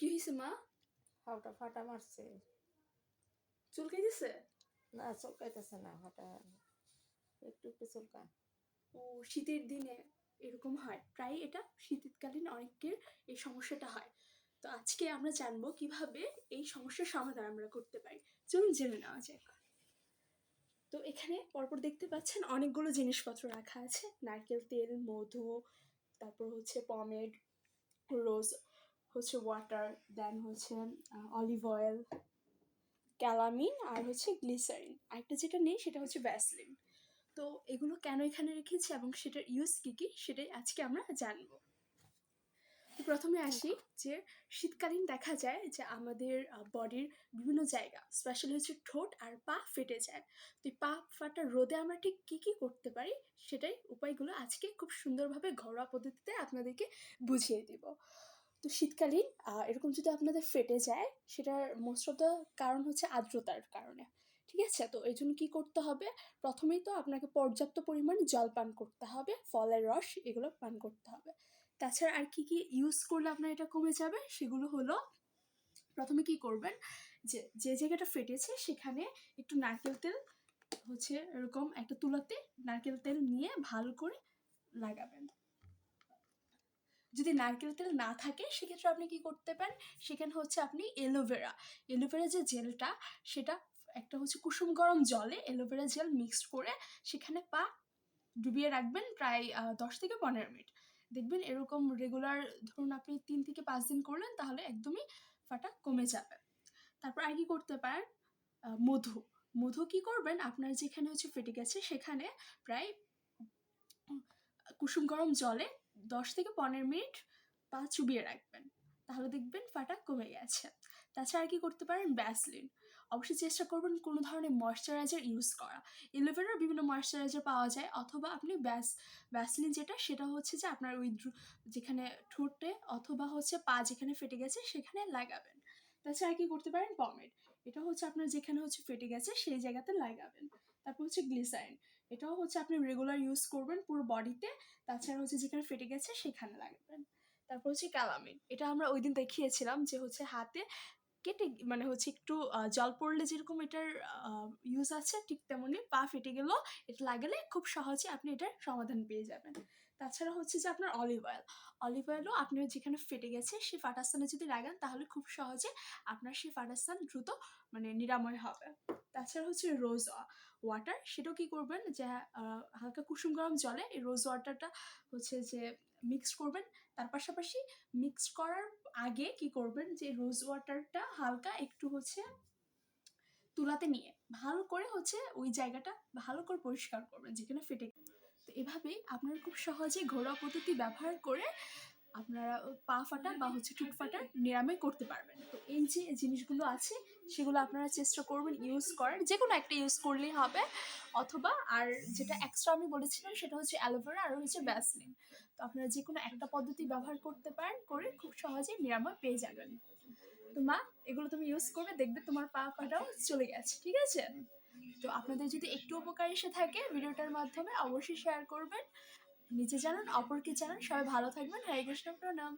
কি হয়েছে মা? হাওটা ফাটা মারছে। চুলকাইতেছে না চলকাইতেছে না ফাটা একটু একটু চলকা ও শীতের দিনে এরকম হয়। প্রায় এটা শীতকালীন অনেকের এই সমস্যাটা হয়। তো আজকে আমরা জানব কীভাবে এই সমস্যার সমাধান আমরা করতে পারি। চলুন জেনে নেওয়া যাক। তো এখানে পরপর দেখতে পাচ্ছেন অনেকগুলো জিনিসপত্র রাখা আছে। নারকেল তেল মধু তারপর হচ্ছে পমেড রোজ হচ্ছে ওয়াটার দেন হচ্ছে অলিভ অয়েল ক্যালামিন আর হচ্ছে গ্লিসারিন আরেকটা যেটা নেই সেটা হচ্ছে ভ্যাসলিন তো এগুলো কেন এখানে রেখেছি এবং সেটার ইউজ কী কী সেটাই আজকে আমরা জানব। প্রথমে আসি যে শীতকালীন দেখা যায় যে আমাদের বডির বিভিন্ন জায়গা স্পেশালি হচ্ছে ঠোঁট আর পা ফেটে যায়। তো পা ফাটা রোদে আমরা ঠিক কী কী করতে পারি সেটাই উপায়গুলো আজকে খুব সুন্দরভাবে ঘরোয়া পদ্ধতিতে আপনাদেরকে বুঝিয়ে দিব। তো শীতকালীন এরকম যদি আপনাদের ফেটে যায়, সেটার মোস্ট অফ দ্য কারণ হচ্ছে আর্দ্রতার কারণে, ঠিক আছে? তো এই জন্য কী করতে হবে? প্রথমেই তো আপনাকে পর্যাপ্ত পরিমাণ জল পান করতে হবে, ফলের রস এগুলো পান করতে হবে। তাছাড়া আর কি কি ইউজ করলে আপনার এটা কমে যাবে? সেগুলো হলো, প্রথমে কি করবেন? যে যে জায়গাটা ফেটেছে, সেখানে একটু নারকেল তেল হচ্ছে এরকম একটা তুলাতে নারকেল তেল নিয়ে ভালো করে লাগাবেন। যদি নারকেল তেল না থাকে, সেক্ষেত্রে আপনি কি করতে পারেন? সেখানে হচ্ছে আপনি এলোভেরা এলোভেরা যে জেলটা সেটা একটা হচ্ছে কুসুম গরম জলে এলোভেরা জেল মিক্সড করে সেখানে পা ডুবিয়ে রাখবেন প্রায় দশ থেকে পনেরো মিনিট। দেখবেন এরকম রেগুলার ধরুন আপনি তিন থেকে পাঁচ দিন করলেন, তাহলে একদমই ফাটা কমে যাবে। তারপর আর কি করতে পারেন? মধু। মধু কি করবেন? আপনার যেখানে হচ্ছে ফেটে গেছে সেখানে প্রায় কুসুম গরম জলে দশ থেকে পনেরো মিনিট পা চুবিয়ে রাখবেন। তাহলে দেখবেন ফাটা কমে গেছে। তাছাড়া কি করতে পারেন? ব্যাসলিন অবশ্যই চেষ্টা করবেন কোনো ধরনের ময়শ্চারাইজার ইউজ করা। এলোভেরার বিভিন্ন ময়শ্চারাইজার পাওয়া যায়। অথবা আপনি ব্যাস ব্যাসলিন যেটা, সেটা হচ্ছে যে আপনার ওই যেখানে ঠোঁটে অথবা হচ্ছে পা যেখানে ফেটে গেছে, সেখানে লাগাবেন। তাছাড়া কি করতে পারেন? পমেড এটা হচ্ছে আপনার যেখানে হচ্ছে ফেটে গেছে, সেই জায়গাতে লাগাবেন। তারপর হচ্ছে গ্লিসারিন এটাও হচ্ছে আপনি রেগুলার ইউজ করবেন পুরো বডিতে তাছাড়া হচ্ছে যেখানে ফেটে গেছে সেখানে লাগাবেন তারপর হচ্ছে ক্যালামিন এটা আমরা ওই দিন দেখিয়েছিলাম যে হচ্ছে হাতে কেটে মানে হচ্ছে একটু জল পড়লে যেরকম এটার ইউজ আছে ঠিক তেমনি পা ফেটে গেলেও এটা লাগালে খুব সহজে আপনি এটার সমাধান পেয়ে যাবেন। তাছাড়া হচ্ছে যে আপনার অলিভ অয়েল অলিভ অয়েলও আপনি যেখানে ফেটে গেছে সেই ফাটাস্থানে যদি লাগান তাহলে খুব সহজে আপনার সেই ফাটাস্থান দ্রুত মানে নিরাময় হবে। তাছাড়া হচ্ছে রোজ ওয়াটার সেটাও কি করবেন? যে হালকা কুসুম গরম জলে এই রোজ ওয়াটারটা হচ্ছে যে মিক্সড করবেন। তার পাশাপাশি মিক্স করার আগে কি করবেন? যে রোজ ওয়াটারটা হালকা একটু হচ্ছে তুলাতে নিয়ে ভালো করে হচ্ছে ওই জায়গাটা ভালো করে পরিষ্কার করবেন, যেখানে ফেটে তো এভাবেই আপনারা খুব সহজে ঘরোয়া পদ্ধতি ব্যবহার করে আপনারা পা ফাটা বা হচ্ছে টুট ফাটা নিরাময় করতে পারবেন। তো এই যে জিনিসগুলো আছে সেগুলো আপনারা চেষ্টা করবেন ইউজ করার। যে কোনো একটা ইউজ করলেই হবে। অথবা আর যেটা এক্সট্রা আমি বলেছিলাম সেটা হচ্ছে অ্যালোভেরা আর হচ্ছে ব্যাসলিন তো আপনারা যে কোনো একটা পদ্ধতি ব্যবহার করতে পারেন করে খুব সহজে নিরাময় পেয়ে যাবেন। তো মা এগুলো তুমি ইউজ করবে দেখবে তোমার পা ফাটাও চলে গেছে ঠিক আছে? তো আপনাদের যদি একটু উপকার এসে থাকে ভিডিওটার মাধ্যমে অবশ্যই শেয়ার করবেন। নিজে জানান অপরকে জানান। সবাই ভালো থাকবেন। হরে কৃষ্ণ প্রণাম।